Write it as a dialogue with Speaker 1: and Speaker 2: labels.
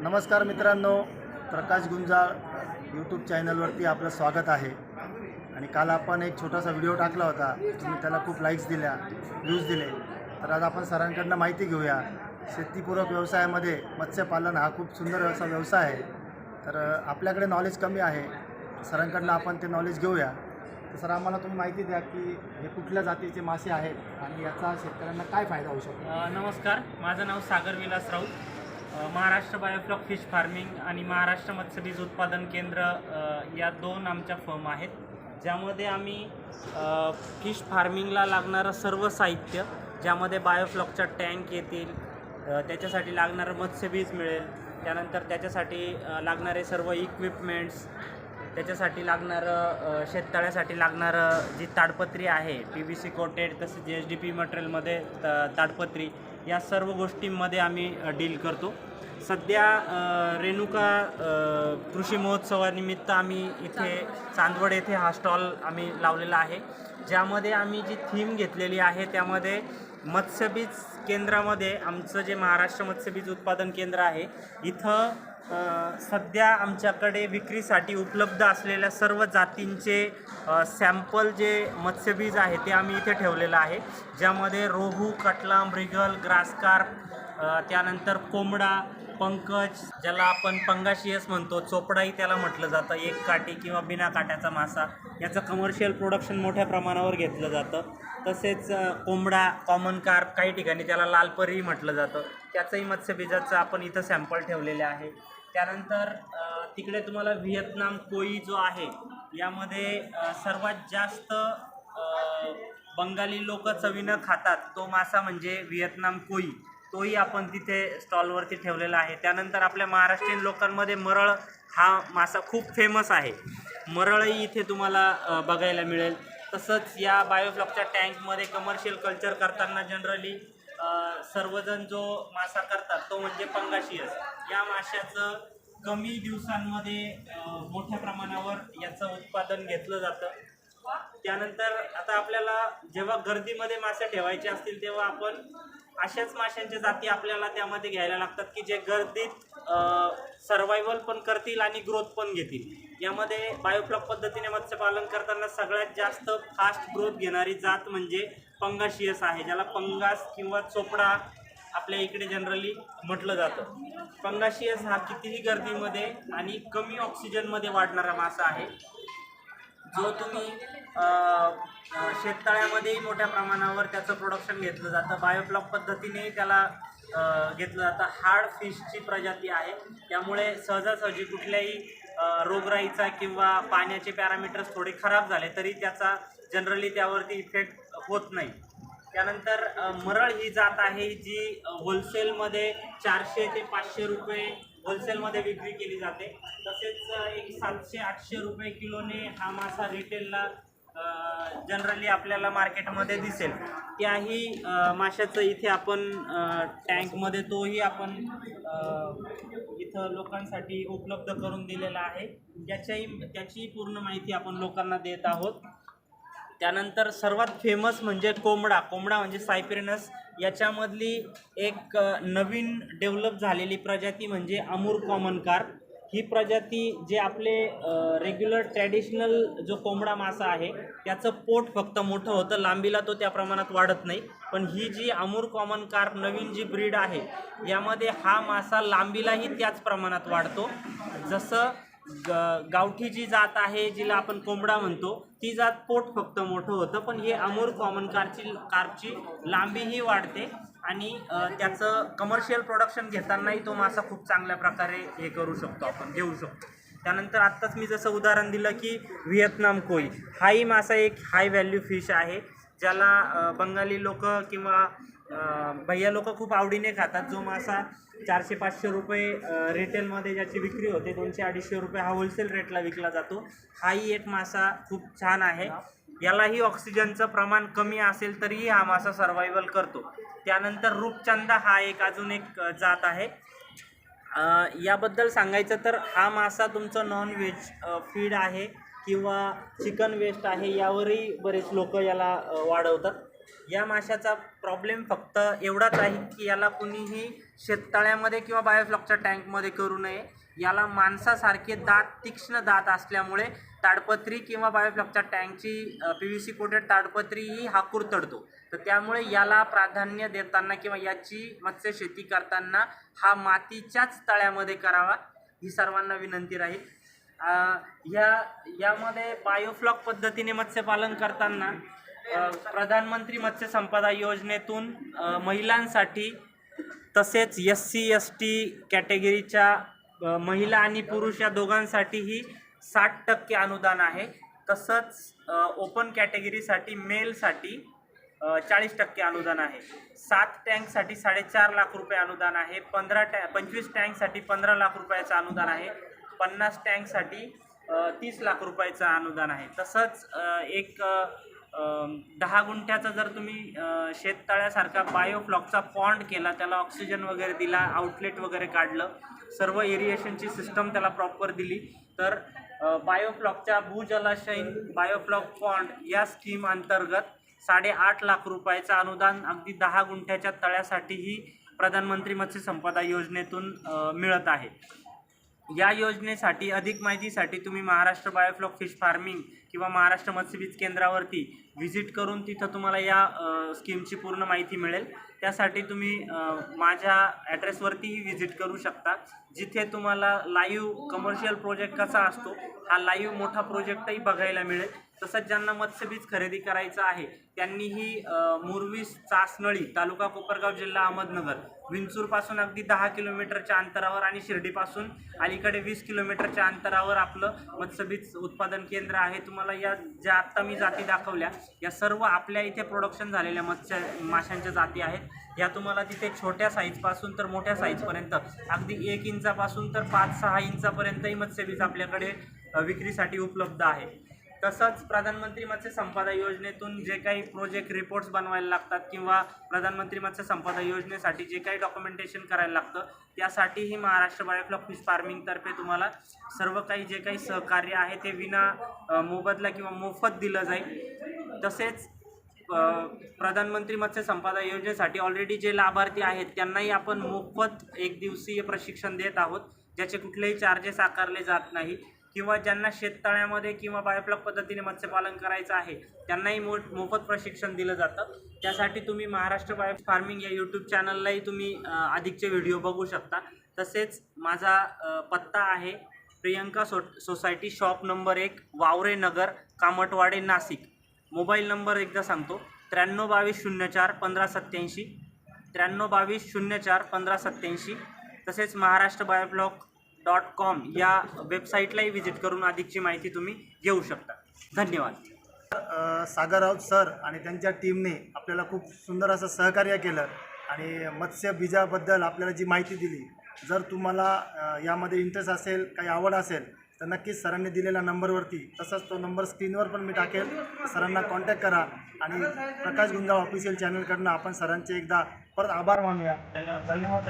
Speaker 1: नमस्कार मित्रांनो प्रकाश गुंजाळ यूट्यूब चॅनलवरती आपलं स्वागत आहे. आणि काल आपण एक छोटासा व्हिडिओ टाकला होता. तुम्ही त्याला खूप लाईक्स दिल्या व्ह्यूज दिले. तर आज आपण सरांकडनं माहिती घेऊया. शेतीपूरक व्यवसायामध्ये मत्स्यपालन हा खूप सुंदर असा व्यवसाय आहे. तर आपल्याकडे नॉलेज कमी आहे. सरांकडनं आपण ते नॉलेज घेऊया. तर सर आम्हाला तुम्ही माहिती द्या की हे कुठल्या जातीचे मासे आहेत आणि याचा शेतकऱ्यांना काय फायदा होऊ शकतो?
Speaker 2: नमस्कार. माझं नाव Sagar Vilas Raut. Maharashtra biofloc fish farming आणि महाराष्ट्र मत्स्यबीज उत्पादन केंद्र या दोन आमच्या फर्म आहेत ज्यामध्ये आम्ही फिश फार्मिंगला लागणारं सर्व साहित्य ज्यामध्ये बायोफ्लॉकच्या टँक येतील त्याच्यासाठी लागणारं मत्स्यबीज मिळेल त्यानंतर त्याच्यासाठी लागणारे सर्व इक्विपमेंट्स त्याच्यासाठी लागणारं शेततळ्यासाठी लागणारं जी ताडपत्री आहे पी व्ही सी कोटेड तसेच जी एच डी पी मटेरियलमध्ये त ताडपत्री या सर्व गोष्टींमध्ये आम्ही डील करतो. सध्या रेणुका कृषी महोत्सवानिमित्त आम्ही इथे चांदवड येथे हा स्टॉल आम्ही लावलेला आहे. ज्यामध्ये आम्ही जी थीम घेतलेली आहे त्यामध्ये मत्स्यबीज केंद्रामध्ये आमचं जे महाराष्ट्र मत्स्यबीज उत्पादन केंद्र आहे इथं सध्या आमच्याकडे विक्रीसाठी उपलब्ध असलेल्या सर्व जातींचे सॅम्पल जे मत्स्यबीज आहे ते आम्ही इथे ठेवलेलं आहे. ज्यामध्ये रोहू कटला मृगल ग्रासकार्प त्यानंतर कोंबडा पंकज ज्याला आपण पंगाशियस म्हणतो चोपडाही त्याला म्हटलं जातं. एक काठी किंवा बिना काट्याचा मासा. याचं कमर्शियल प्रोडक्शन मोठ्या प्रमाणावर घेतलं जातं. तसेच कोंबडा कॉमन कार्प काही ठिकाणी त्याला लालपरी म्हटलं जातं. त्याचंही मत्स्यबीजाचं आपण इथं सॅम्पल ठेवलेले आहे. त्यानंतर तिकडे तुम्हाला व्हिएतनाम कोई जो आहे यामध्ये सर्वात जास्त बंगाली लोक चवीनं खातात तो मासा म्हणजे व्हिएतनाम कोई तोही आपण तिथे स्टॉलवरती ठेवलेला आहे. त्यानंतर आपल्या महाराष्ट्रीयन लोकांमध्ये मरळ हा मासा खूप फेमस आहे. मरळही इथे तुम्हाला बघायला मिळेल. तसंच या बायोफ्लॉकच्या टँकमध्ये कमर्शियल कल्चर करताना जनरली सर्वजण जो मासा करतात तो म्हणजे पंगाशियस. या माशाचं कमी दिवसांमध्ये मोठ्या प्रमाणावर याचं उत्पादन घेतलं जातं. त्यानंतर आता आपल्याला जेव्हा गर्दीमध्ये मासे ठेवायचे असतील तेव्हा आपण अशाच माशांच्या जाती आपल्याला त्यामध्ये घ्यायला लागतात की जे गर्दीत सर्वायवल पण करतील आणि ग्रोथ पण घेतील. यामध्ये बायोफ्लॉक पद्धतीने मत्स्यपालन करताना सगळ्यात जास्त फास्ट ग्रोथ घेणारी जात म्हणजे पंगाशियस आहे ज्याला पंगास किंवा चोपडा आपल्या इकडे जनरली म्हटलं जातं. पंगाशियस हा कितीही गर्दीमध्ये आणि कमी ऑक्सिजनमध्ये वाढणारा मासा आहे. जो तुम्ही शेततळ्यामध्येही मोठ्या प्रमाणावर त्याचं प्रोडक्शन घेतलं जातं. बायोफ्लॉक पद्धतीने त्याला घेतलं जातं. हार्ड फिशची प्रजाती आहे. त्यामुळे सहजासहजी कुठल्याही रोगराईचा किंवा पाण्याचे पॅरामीटर्स थोडे खराब झाले तरी त्याचा जनरली त्यावरती इफेक्ट होत नाही. त्यानंतर मरळ ही जात आहे जी होलसेलमध्ये चारशे ते पाचशे रुपये होलसेलमध्ये विक्री केली जाते. तसेच एक सातशे आठशे रुपये किलोने हा मासा रिटेलला जनरली आपल्याला मार्केटमध्ये दिसेल. त्याही माशाचं इथे आपण टँकमध्ये तोही आपण इथं लोकांसाठी उपलब्ध करून दिलेला आहे. त्याच्याही त्याचीही पूर्ण माहिती आपण लोकांना देत आहोत. त्यानंतर सर्वात फेमस म्हणजे कोंबडा. कोंबडा म्हणजे सायप्रिनस. याच्यामधली एक नवीन डेव्हलप झालेली प्रजाती म्हणजे अमूर कॉमन कार्प ही प्रजाती जे आपले रेग्युलर ट्रॅडिशनल जो कोंबडा मासा आहे त्याचं पोट फक्त मोठं होतं. लांबीला तो त्या प्रमाणात वाढत नाही. पण ही जी अमूर कॉमन कार्प नवीन जी ब्रीड आहे यामध्ये हा मासा लांबीलाही त्याच प्रमाणात वाढतो. जसं ग गावठी जी जात आहे जिला आपण कोंबडा म्हणतो ती जात पोट फक्त मोठं होतं. पण हे अमूर कॉमन कारची कार्पची लांबीही वाढते. आणि त्याचं कमर्शियल प्रोडक्शन घेतानाही तो मासा खूप चांगल्या प्रकारे हे करू शकतो आपण घेऊ शकतो. त्यानंतर आत्ताच मी जसं उदाहरण दिलं की व्हिएतनाम कोई हाही मासा एक हाय व्हॅल्यू फिश आहे ज्याला बंगाली लोक किंवा भैया लोक खूप आवडीने खातात. जो मासा चारशे पाचशे रुपये रिटेलमध्ये ज्याची विक्री होते दोनशे अडीचशे रुपये हा होलसेल रेटला विकला जातो. हाही एक मासा खूप छान आहे. यालाही ऑक्सिजनचं प्रमाण कमी असेल तरीही हा मासा सर्वायवल करतो. त्यानंतर रूपचंदा हा एक अजून एक जात आहे. याबद्दल सांगायचं तर हा मासा तुमचं नॉन व्हेज फीड आहे किंवा चिकन वेस्ट आहे यावरही बरेच लोक याला वाढवतात. या माशाचा प्रॉब्लेम फक्त एवढाच आहे की याला कुणीही शेततळ्यामध्ये किंवा बायोफ्लॉकच्या टँकमध्ये करू नये. याला माणसासारखे दात तीक्ष्ण दात असल्यामुळे ताडपत्री किंवा बायोफ्लॉकच्या टँकची पी व्ही सी कोटेड ताडपत्रीही हा कुरतडतो तर त्यामुळे याला प्राधान्य देताना किंवा याची मत्स्यशेती करताना हा मातीच्याच तळ्यामध्ये करावा ही सर्वांना विनंती राहील. या ह्या यामध्ये बायोफ्लॉक पद्धतीने मत्स्यपालन करताना प्रधानमंत्री मत्स्य संपदा योजनेतून महिलांसाठी तसेच एस सी एस टी कॅटेगरीच्या महिला आणि पुरुष या दोघांसाठीही साठ टक्के अनुदान आहे. तसंच ओपन कॅटेगरीसाठी मेलसाठी चाळीस टक्के अनुदान आहे. सात टँकसाठी साडेचार लाख रुपये अनुदान आहे. पंधरा टॅ पंचवीस टँकसाठी पंधरा लाख रुपयाचं अनुदान आहे. पन्नास टँकसाठी तीस लाख रुपयाचं अनुदान आहे. तसंच एक दहा गुंठ्याचा जर तुम्ही शेततळ्यासारखा बायोफ्लॉकचा पॉन्ड केला त्याला ऑक्सिजन वगैरे दिला आउटलेट वगैरे काढलं सर्व एरिएशनची सिस्टम त्याला प्रॉपर दिली तर बायोफ्लॉकच्या भूजलाशयीन बायोफ्लॉक पॉन्ड या स्कीम अंतर्गत साडेआठ लाख रुपयाचं अनुदान अगदी दहा गुंठ्याच्या तळ्यासाठीही प्रधानमंत्री मत्स्य संपदा योजनेतून मिळत आहे. या योजनेसाठी अधिक माहितीसाठी तुम्ही महाराष्ट्र बायोफ्लॉक फिश फार्मिंग किंवा महाराष्ट्र मत्स्यबीज केंद्रावरती व्हिजिट करून तिथं तुम्हाला या स्कीमची पूर्ण माहिती मिळेल. त्यासाठी तुम्ही माझ्या ॲड्रेसवरतीही व्हिजिट करू शकता. जिथे तुम्हाला लाईव्ह कमर्शियल प्रोजेक्ट कसा असतो हा लाईव्ह मोठा प्रोजेक्टही बघायला मिळेल. तसंच ज्यांना मत्स्यबीज खरेदी करायचं आहे त्यांनीही मुरवीस चासनळी तालुका कोपरगाव जिल्हा अहमदनगर विंचूरपासून अगदी दहा किलोमीटरच्या अंतरावर आणि शिर्डीपासून अलीकडे वीस किलोमीटरच्या अंतरावर आपलं मत्स्यबीज उत्पादन केंद्र आहे. तुम्हाला या ज्या आत्ता मी जाती दाखवल्या या सर्व आपल्या इथे प्रोडक्शन झालेल्या मत्स्य माशांच्या जाती आहेत. या तुम्हाला तिथे छोट्या साईजपासून तर मोठ्या साईजपर्यंत अगदी एक इंचापासून तर पाच सहा इंचापर्यंतही मत्स्यबीज आपल्याकडे विक्रीसाठी उपलब्ध आहे. तसंच प्रधानमंत्री मत्स्य संपदा योजनेतून जे काही प्रोजेक्ट रिपोर्ट्स बनवायला लागतात किंवा प्रधानमंत्री मत्स्य संपदा योजनेसाठी जे काही डॉक्युमेंटेशन करायला लागतं त्यासाठीही महाराष्ट्र बायोफ्लॉक फिश फार्मिंगतर्फे तुम्हाला सर्व काही जे काही सहकार्य आहे ते विना मोबदला किंवा मोफत दिलं जाईल. तसेच प्रधानमंत्री मत्स्य संपदा योजनेसाठी ऑलरेडी जे लाभार्थी आहेत त्यांनाही आपण मोफत एक दिवसीय प्रशिक्षण देत आहोत ज्याचे कुठलेही चार्जेस आकारले जात नाही. किंवा ज्यांना शेततळ्यामध्ये किंवा बायोफ्लॉक पद्धतीने मत्स्यपालन करायचं आहे त्यांनाही मो मोफत प्रशिक्षण दिलं जातं. त्यासाठी तुम्ही महाराष्ट्र बायो फार्मिंग या यूट्यूब चॅनललाही तुम्ही अधिकचे व्हिडिओ बघू शकता. तसेच माझा पत्ता आहे प्रियंका सो सोसायटी शॉप नंबर एक वावरे नगर कामटवाडे नाशिक. मोबाईल नंबर एकदा सांगतो त्र्याण्णव बावीस शून्य चार पंधरा सत्याऐंशी त्र्याण्णव बावीस शून्य चार पंधरा सत्याऐंशी तसेच महाराष्ट्र बायोब्लॉक डॉट कॉम या वेबसाईटलाही व्हिजिट करून अधिकची माहिती तुम्ही घेऊ शकता. धन्यवाद.
Speaker 1: अ, सागर राऊत सर आणि त्यांच्या टीमने आपल्याला खूप सुंदर असं सहकार्य केलं आणि मत्स्य बीजाबद्दल आपल्याला जी माहिती दिली जर तुम्हाला यामध्ये इंटरेस्ट असेल काही आवड असेल तर नक्कीच सरांनी दिलेल्या नंबरवरती तसंच तो नंबर स्क्रीनवर पण मी टाकेल सरांना कॉन्टॅक्ट करा आणि प्रकाश गुंजाळ ऑफिशियल चॅनलकडनं आपण सरांचे एकदा परत आभार मानूया. धन्यवाद